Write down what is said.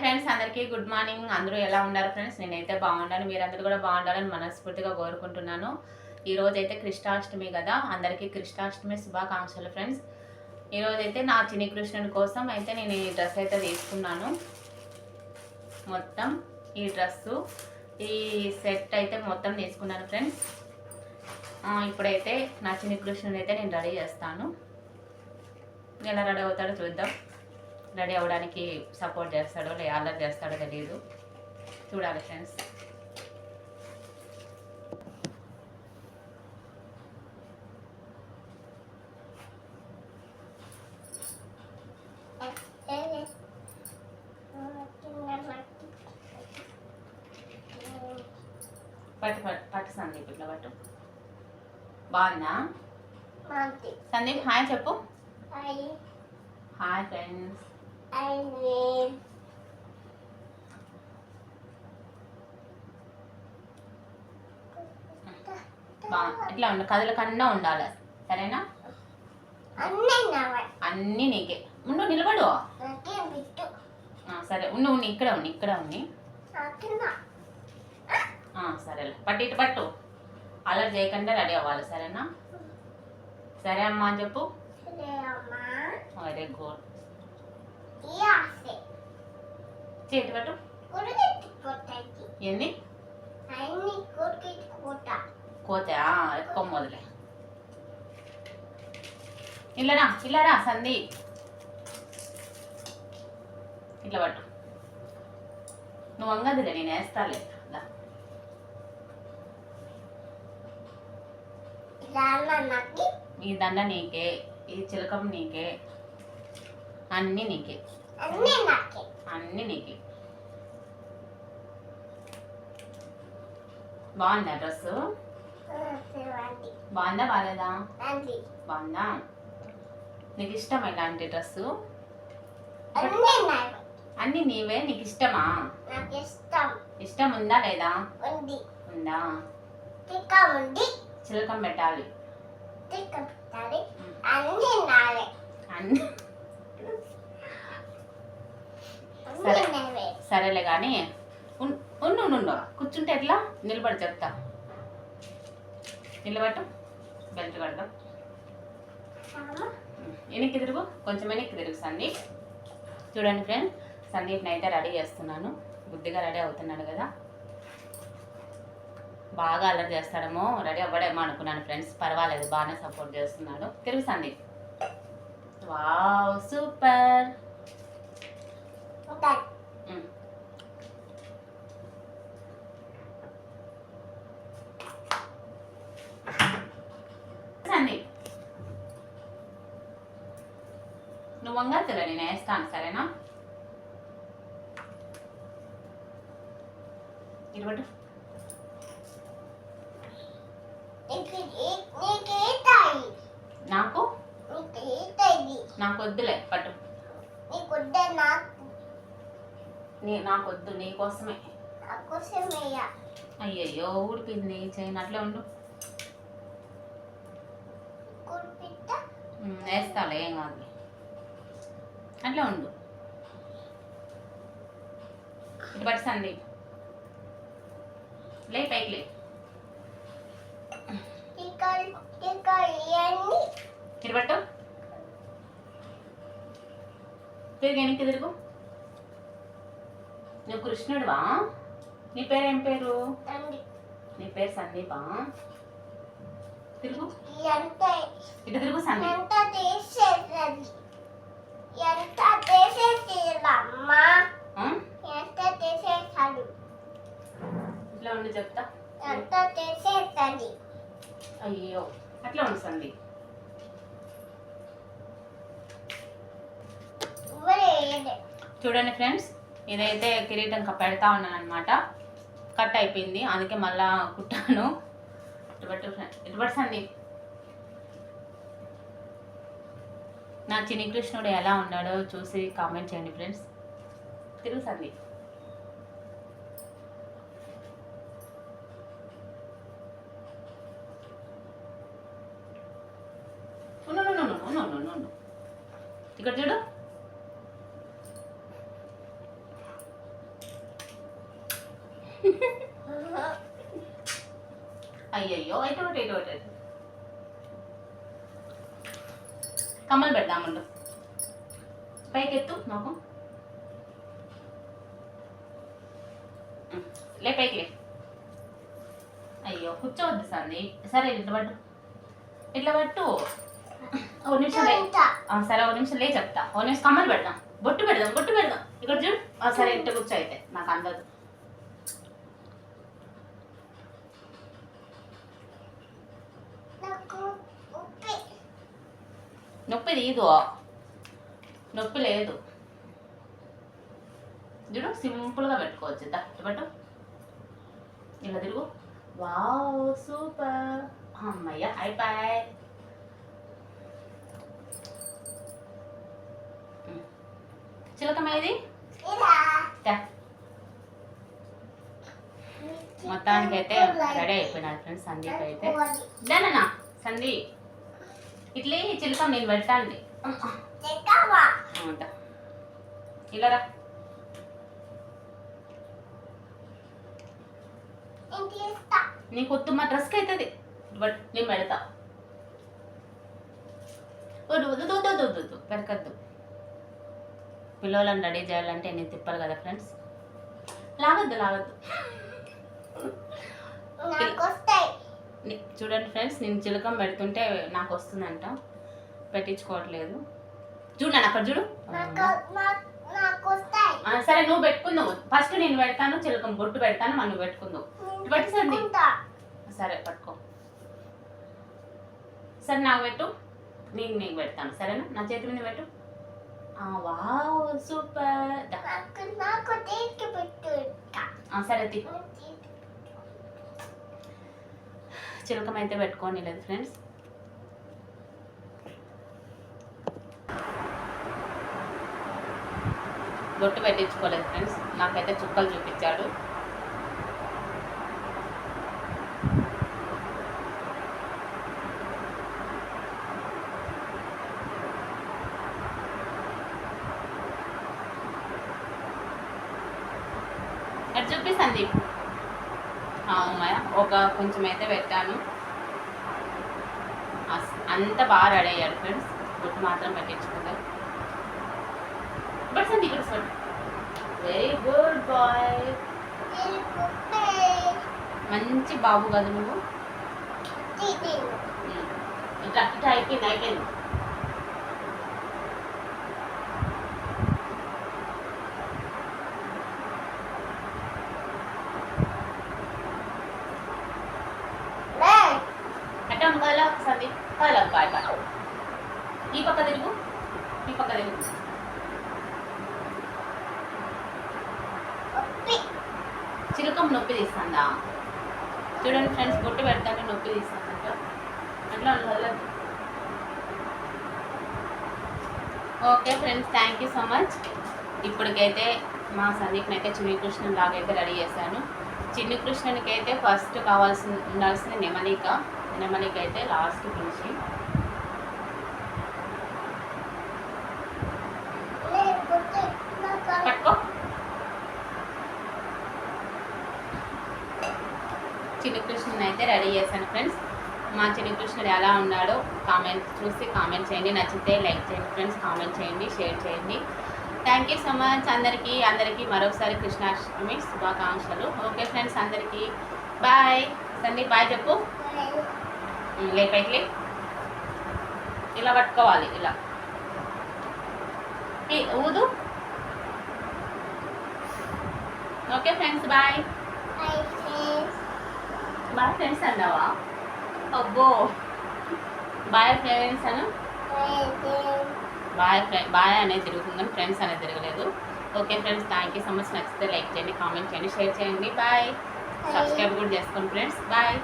Friends అందరికీ good morning అందరూ ఎలా ఉన్నారు ఫ్రెండ్స్ నేనైతే బాగున్నాను. మీరందరూ కూడా బాగుండాలని మనస్ఫూర్తిగా కోరుకుంటున్నాను. ఈరోజైతే అయితే కృష్ణాష్టమి కదా. అందరికీ కృష్ణాష్టమి శుభాకాంక్షలు ఫ్రెండ్స్ ఈరోజైతే అయితే నా చిన్ని కృష్ణుని కోసం అయితే నేను ఈ డ్రెస్ అయితే తీసుకున్నాను. మొత్తం ఈ డ్రెస్సు ఈ సెట్ అయితే మొత్తం తీసుకున్నాను ఫ్రెండ్స్ ఇప్పుడైతే నా చిన్ని కృష్ణుని అయితే నేను రెడీ చేస్తాను. ఎలా రెడీ అవుతాడో చూద్దాం. రెడీ అవ్వడానికి సపోర్ట్ చేస్తాడో లే అల్లరి చేస్తాడో తెలియదు చూడాలి ఫ్రెండ్స్. పట్టు పట్టు పట్టు సందీప్ ఇట్లా పట్టు. బాగుందా? సందీప్ హాయ్ చెప్పు. Hi friends. ఇట్లా ఉండు కథల కన్నా ఉండాలి. సరేనా? అన్నీ నీకే. ఉండు నిలబడు. సరే ఉండు ఉండి ఇక్కడ ఉండి ఇక్కడ ఉండి. సరేలే. పట్టు ఇటు పట్టు. అలర్ట్ చేయకుండా రెడీ అవ్వాలి సరేనా? సరే అమ్మా అని చెప్పు. వెరీ గుడ్ చేతి పట్టు? ఏంది కోత ఎత్తుకో మొదలే ఇల్లరా ఇల్లరా సంధి? ఇట్లా పట్టు. నువ్వు వంగదులే నేను వేస్తాలే. ఈ దండ నీకే ఈ చిలకం నీకే. అన్నీ నీకే. అన్నీ నీకే. బాగుందా డ్రెస్ బాగుందా. బాగాలేదా? బాగుందా. నీకు ఇష్టం ఇలాంటి డ్రెస్సు? అన్నీ నీవే. నీకు ఇష్టమా? ఇష్టం. ఇష్టం ఉందా లేదా? ఉంది. చిలకం పెట్టాలి. అన్ని నావే అన్ని అన్ని సరే. సరేలే కానీ ఉండు ఉండు, ఉండు. కూర్చుంటే ఎట్లా? నిలబడి చెప్తా. నిలబట్టు. బెల్ట్ కడదాం. వెనక్కి తిరుగు కొంచెం వెనక్కి తిరుగు సందీప్. చూడండి ఫ్రెండ్ సందీప్ని అయితే రెడీ చేస్తున్నాను. బుద్ధిగా రెడీ అవుతున్నాడు కదా. బాగా అల్లరి చేస్తాడేమో. రెడీ అవ్వడేమో అనుకున్నాను ఫ్రెండ్స్ పర్వాలేదు బాగానే సపోర్ట్ చేస్తున్నాడు. తిరుగు సందీప్. Wow super. వంగత్తులే నేను వేస్తాను సరేనా ఇరుబట్టు నీకు నీకు వద్దులే పట్టు నీకు వద్దే నాకు నీ నాకు వద్దు నీ కోసమే. నా కోసమేయ. అయ్యయ్యో ఊడిపోయింది చేయను అట్లే ఉండు. వేస్తాలే ఏం కాదు అట్లా ఉండు. ఇటు పట్టు సందీప్. లే పైకి లే. పట్టు. తిరిగి వెనక్కి తిరుగు. నువ్వు కృష్ణుడువా? నీ పేరు ఏం పేరు. నీ పేరు సందీపా? తిరుగు. ఇటు తిరుగు సందీప్ ఎంత చేసేది ఎంత చేసేది అమ్మా ఆ? ఎంత చేసేసాడు ఇట్లా ఉండి చెప్తా ఎంత చేసేస్తుంది అయ్యో అట్లా ఉండు సందీప్ ఊరేది. చూడండి ఫ్రెండ్స్ ఇదైతే కిరీటం పెడతా ఉన్నాను అనమాట కట్ అయిపోయింది అందుకే మళ్ళా కుట్టాను. ఇటుబట్టు ఫ్రెండ్ సందీప్. నా చిన్ని కృష్ణుడు ఎలా ఉన్నాడో చూసి కామెంట్ చేయండి ఫ్రెండ్స్. తిరుగు సందీప్. ఇక్కడ చూడు. అయ్యయ్యో ఇటు ఒకటి ఇటు ఒకటి కమ్మలు పెడదామండు పైకి ఎత్తు నాకు. లే పైకి లే. అయ్యో కూర్చోవద్దు సంది. సరే ఇట్లా పట్టు. ఇట్లా పట్టు. ఓ నిమిషం సరే ఓ నిమిషం లే చెప్తా. ఓ నిమిషం కమ్మలు పెడదాం. బొట్టు పెడదాం బొట్టు పెడదాం. ఇక్కడ చూడు. సరే ఇంట కూర్చో అయితే. నాకు అందదు నాకు ఉప్పి నొప్పి తీదు నొప్పి లేదు. చూడు సింపుల్గా పెట్టుకోవచ్చు ఇటు పట్టు ఇలా తిరుగు. Wow super. అమ్మయ్య అయిపోయి చిలకమేది ఇలా. మొత్తానికి అయితే రెడీ అయిపోయినారు ఫ్రెండ్స్ సందీప్ అయితే. దానన్నా సందీప్. ఇట్లే చిలకం నేను పెడతాండి ఇలా రా. నీకు వద్దు మా డ్రెస్కి అవుతుంది బట్ నేను పెడతా. వద్దు పెరకద్దు పిల్లలను రెడీ చేయాలంటే నేను తిప్పాలి కదా ఫ్రెండ్స్ లాగద్దు లాగద్దు. ని- చూడండి ఫ్రెండ్స్ నేను చిలకం పెడుతుంటే నాకు వస్తుందంట పెట్టించుకోవట్లేదు. చూడు నన్ను అక్కడ చూడు. సరే నువ్వు పెట్టుకుందావు. ఫస్ట్ నేను పెడతాను చిలకం బొట్టు పెడతాను మనం పెట్టుకుందావు. పట్టు. సరే పట్టుకో. సరే నాకు పెట్టు. నీకు నీకు పెడతాను. సరేనా? నా చేతి మీద పెట్టు. Wow super. సరే తీ. చిలకం అయితే పెట్టుకోని లేదు ఫ్రెండ్స్. బొట్టు పెట్టించుకోలేదు ఫ్రెండ్స్. నాకైతే చుక్కలు చూపించాడు. ఎటు చూపి సందీప్. అమ్మాయ ఒక కొంచెం అయితే పెట్టాను అంత బాగా రెడీ అయ్యాడు ఫ్రెండ్స్. బొట్టు మాత్రం పెట్టించుకుంటారు బట్ సందీప్ ఇక్కడ వెరీ గుడ్ బాయ్. మంచి బాబు కదా నువ్వు. ఇట్లా ఇట్లా అయిపోయింది అయిపోయింది లే. కల సందీప్ కల బాయ్ బాయ్. ఈ పక్క తిరుగు ఈ పక్క తిరుగు. చిలకం నొప్పి తీస్తుందా? చూడండి ఫ్రెండ్స్ బొట్టు పెడతాను నొప్పి తీస్తుందంట అట్లా వదలదు okay friends thank you so much ఇప్పటికైతే మా సందీప్ని అయితే చిన్ని కృష్ణన్ లాగైతే రెడీ చేశాను. చిన్ని కృష్ణునికి అయితే ఫస్ట్ కావాల్సిన ఉండాల్సిన నెమలిక. నెమలికి అయితే లాస్ట్ పిలిచి చిన్ని కృష్ణుని అయితే రెడీ చేశాను ఫ్రెండ్స్ మా చిన్ని కృష్ణుడు ఎలా ఉన్నాడో కామెంట్ చూసి కామెంట్ చేయండి. నచ్చితే లైక్ చేయండి ఫ్రెండ్స్ కామెంట్ చేయండి షేర్ చేయండి. థ్యాంక్ యూ సో మచ్ అందరికీ అందరికీ మరొకసారి కృష్ణాష్టమి శుభాకాంక్షలు. ఓకే ఫ్రెండ్స్ అందరికీ. బాయ్ సందీప్ బాయ్ చెప్పు. లేదు. ఉమ్, లే పైకి లే ఇలా పట్టుకోవాలి ఇలా. ఊదు. Okay friends bye. Bye friends అన్నావా? అబ్బో. బాయ్ ఫ్రెండ్స్ అను. బాయ్ ఫ్రెండ్ బాయ్ అనేది తిరుగుతుంది ఫ్రెండ్స్ అనేది తిరగలేదు. Okay friends thank you so much నచ్చితే లైక్ చేయండి కామెంట్ చేయండి షేర్ చేయండి. బాయ్ సబ్స్క్రైబ్ కూడా చేసుకోండి ఫ్రెండ్స్ బాయ్